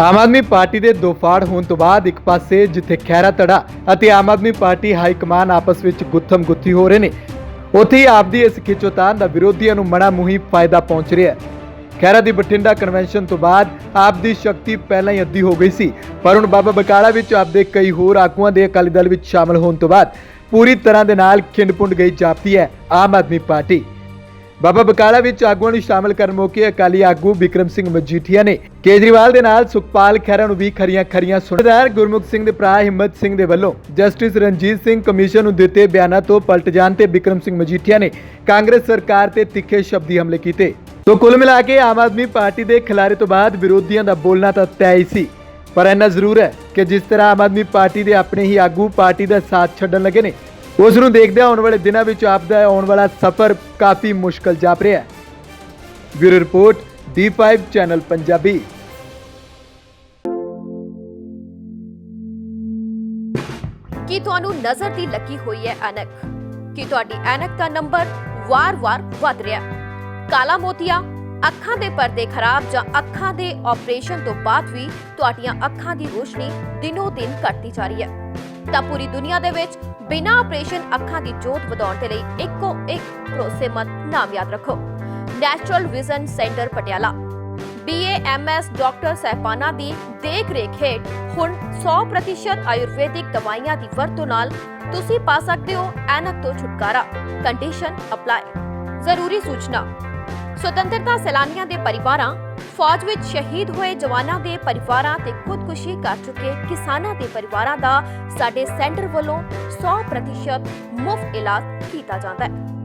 Aam Aadmi party ਦੇ ਦੋ ਫਾੜ ਹੋਣ ਤੋਂ ਬਾਅਦ ਇੱਕ ਪਾਸੇ ਜਿੱਥੇ ਖੈਰਾ ਧੜਾ ਅਤੇ Aam Aadmi party high command ਆਪਸ ਵਿੱਚ ਗੁੱਥਮ ਗੁੱਥੀ ਹੋ ਰਹੇ ਨੇ, ਉੱਥੇ ਹੀ ਆਪਦੀ ਇਸ ਖਿੱਚੋਤਾਣ ਦਾ ਵਿਰੋਧੀਆਂ ਨੂੰ ਮਣਾ ਮੁਹੀ ਫਾਇਦਾ ਪਹੁੰਚ ਰਿਹਾ ਹੈ। ਖੈਰਾ ਦੀ ਬਠਿੰਡਾ ਕਨਵੈਨਸ਼ਨ ਤੋਂ ਬਾਅਦ ਆਪ ਦੀ ਸ਼ਕਤੀ ਪਹਿਲਾਂ ਹੀ ਅੱਧੀ ਹੋ ਗਈ ਸੀ, ਪਰ ਹੁਣ ਬਾਬਾ ਬਕਾਲਾ ਵਿੱਚ ਆਪ ਦੇ ਕਈ ਹੋਰ ਆਗੂਆਂ ਦੇ ਅਕਾਲੀ ਦਲ ਵਿੱਚ ਸ਼ਾਮਲ ਹੋਣ ਤੋਂ ਬਾਅਦ ਪੂਰੀ ਤਰ੍ਹਾਂ ਦੇ ਨਾਲ ਖਿੰਡ-ਪੁੰਡ ਗਈ ਜਾਪਦੀ ਹੈ ਆਮ ਆਦਮੀ ਪਾਰਟੀ। ਬਾਬਾ ਬਕਾਲਾ ਵਿੱਚ ਆਗੂਆਂ ਨੂੰ ਸ਼ਾਮਲ ਕਰਨ ਮੌਕੇ ਅਕਾਲੀ ਆਗੂ ਵਿਕਰਮ ਸਿੰਘ ਮਜੀਠੀਆ ਨੇ ਕੇਜਰੀਵਾਲ ਦੇ ਨਾਲ ਸੁਖਪਾਲ ਖਹਿਰਾ ਨੂੰ ਵੀ ਖਰੀਆਂ ਖਰੀਆਂ ਸੁਣਦਾਰ ਗੁਰਮੁਖ ਸਿੰਘ ਦੇ ਭਰਾ ਹਿੰਮਤ ਸਿੰਘ ਦੇ ਵੱਲੋਂ ਜਸਟਿਸ ਰਣਜੀਤ ਸਿੰਘ ਕਮਿਸ਼ਨ ਨੂੰ ਦਿੱਤੇ ਬਿਆਨਾਂ ਤੋਂ ਪਲਟ ਜਾਣ ਤੇ ਵਿਕਰਮ ਸਿੰਘ ਮਜੀਠੀਆ ਨੇ ਕਾਂਗਰਸ ਸਰਕਾਰ ਤੇ ਤਿੱਖੇ ਸ਼ਬਦੀ ਹਮਲੇ ਕੀਤੇ। ਸੋ ਕੁੱਲ ਮਿਲਾ ਕੇ ਆਮ ਆਦਮੀ ਪਾਰਟੀ ਦੇ ਖਿਲਾਰੇ ਤੋਂ ਬਾਅਦ ਵਿਰੋਧੀਆਂ ਦਾ ਬੋਲਣਾ ਤਾਂ ਤੈਅ ਹੀ ਸੀ। ਪਰ ਇੰਨਾ ਜ਼ਰੂਰ ਹੈ ਕਿ ਜਿਸ ਤਰ੍ਹਾਂ ਆਮ ਆਦਮੀ ਪਾਰਟੀ ਦੇ ਆਪਣੇ ਹੀ ਆਗੂ ਪਾਰਟੀ ਦਾ ਸਾਥ ਛੱਡਣ ਲੱਗੇ ਨੇ ਉਸ ਨੂੰ ਦੇਖਦੇ ਆਉਣ ਵਾਲੇ ਦਿਨਾਂ ਵਿੱਚ ਆਪ ਦਾ ਆਉਣ ਵਾਲਾ ਸਫ਼ਰ ਕਾਫੀ ਮੁਸ਼ਕਲ ਜਾਪ ਰਿਹਾ ਹੈ। Bureau report D5 channel Punjabi. ਕੀ ਤੁਹਾਨੂੰ ਨਜ਼ਰ ਦੀ ਲੱਗੀ ਹੋਈ ਹੈ ਐਨਕ? ਕੀ ਤੁਹਾਡੀ ਐਨਕ ਦਾ ਨੰਬਰ ਵਾਰ-ਵਾਰ ਵਧ ਰਿਹਾ ਕਾਲਾ ਮੋਤੀਆ, ਅੱਖਾਂ ਦੇ ਪਰਦੇ ਖਰਾਬ ਜਾਂ ਅੱਖਾਂ ਦੇ ਆਪਰੇਸ਼ਨ ਤੋਂ ਬਾਅਦ ਵੀ ਤੁਹਾਡੀਆਂ ਅੱਖਾਂ ਦੀ ਰੋਸ਼ਨੀ ਦਿਨੋ ਦਿਨ ਘਟਦੀ ਜਾ ਰਹੀ ਹੈ। ਤਾਂ ਪੂਰੀ ਦੁਨੀਆ ਦੇ ਵਿੱਚ ਬਿਨਾਂ ਆਪਰੇਸ਼ਨ ਅੱਖਾਂ ਦੀ ਜੋਤ ਵਧਾਉਣ ਦੇ ਲਈ ਇੱਕੋ ਇੱਕ ਭਰੋਸੇਮੰਦ ਨਾਮ ਯਾਦ ਰੱਖੋ। Natural vision centre Patiala. BAMS doctor ਸਹਿਬਾਨਾ ਦੀ ਦੇਖ ਰੇਖ ਹੇਠ ਹੁਣ 100% ਆਯੁਰਵੈਦਿਕ ਦਵਾਈਆਂ ਦੀ ਵਰਤੋਂ ਨਾਲ ਤੁਸੀਂ ਪਾ ਸਕਦੇ ਹੋ ਐਨਕ ਤੋਂ ਛੁਟਕਾਰਾ। ਕੰਡੀਸ਼ਨ ਅਪਲਾਈ ਜ਼ਰੂਰੀ ਸੂਚਨਾ। ਸੁਤੰਤਰਤਾ ਸੈਲਾਨੀਆਂ ਦੇ ਪਰਿਵਾਰਾਂ ਫੌਜ ਵਿੱਚ ਸ਼ਹੀਦ ਹੋਏ ਜਵਾਨਾਂ ਦੇ ਪਰਿਵਾਰਾਂ ਤੇ ਖੁਦਕੁਸ਼ੀ ਕਰ ਚੁੱਕੇ ਕਿਸਾਨਾਂ ਦੇ ਪਰਿਵਾਰਾਂ ਦਾ ਸਾਡੇ ਸੈਂਟਰ ਵੱਲੋਂ 100% ਮੁਫਤ ਇਲਾਜ ਕੀਤਾ ਜਾਂਦਾ ਹੈ।